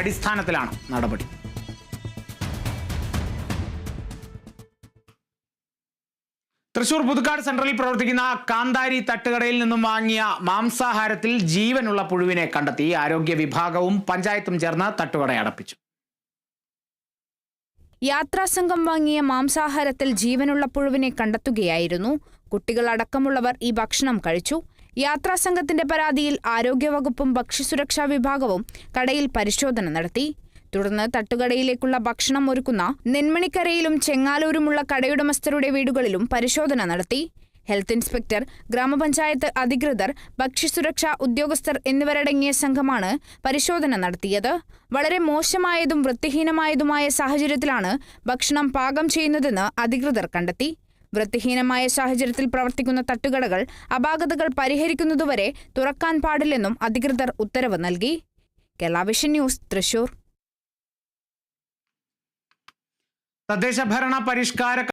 അടിസ്ഥാനത്തിലാണ് നടപടി. തൃശൂർ പുതുക്കാട് സെൻട്രലിൽ പ്രവർത്തിക്കുന്ന കാന്താരി തട്ടുകടയിൽ നിന്നും വാങ്ങിയ മാംസാഹാരത്തിൽ ജീവനുള്ള പുഴുവിനെ കണ്ടെത്തി ആരോഗ്യ വിഭാഗവും പഞ്ചായത്തും ചേർന്ന് തട്ടുകട അടപ്പിച്ചു. യാത്രാസംഘം വാങ്ങിയ മാംസാഹാരത്തിൽ ജീവനുള്ള പുഴുവിനെ കണ്ടെത്തുകയായിരുന്നു. കുട്ടികളടക്കമുള്ളവർ ഈ ഭക്ഷണം കഴിച്ചു. യാത്രാസംഘത്തിന്റെ പരാതിയിൽ ആരോഗ്യവകുപ്പും ഭക്ഷ്യസുരക്ഷാ വിഭാഗവും കടയിൽ പരിശോധന നടത്തി. തുടർന്ന് തട്ടുകടയിലേക്കുള്ള ഭക്ഷണം ഒരുക്കുന്ന നെന്മണിക്കരയിലും ചെങ്ങാലൂരുമുള്ള കടയുടമസ്ഥരുടെ വീടുകളിലും പരിശോധന നടത്തി. ഹെൽത്ത് ഇൻസ്പെക്ടർ ഗ്രാമപഞ്ചായത്ത് അധികൃതർ ഭക്ഷ്യസുരക്ഷാ ഉദ്യോഗസ്ഥർ എന്നിവരടങ്ങിയ സംഘമാണ് പരിശോധന നടത്തിയത്. വളരെ മോശമായതും വൃത്തിഹീനമായതുമായ സാഹചര്യത്തിലാണ് ഭക്ഷണം പാകം ചെയ്യുന്നതെന്ന് അധികൃതർ കണ്ടെത്തി. വൃത്തിഹീനമായ സാഹചര്യത്തിൽ പ്രവർത്തിക്കുന്ന തട്ടുകടകൾ അപാകതകൾ പരിഹരിക്കുന്നതുവരെ തുറക്കാൻ പാടില്ലെന്നും അധികൃതർ ഉത്തരവ് നൽകി. Kerala vision news Thrissur. തദ്ദേശ ഭരണ പരിഷ്കാര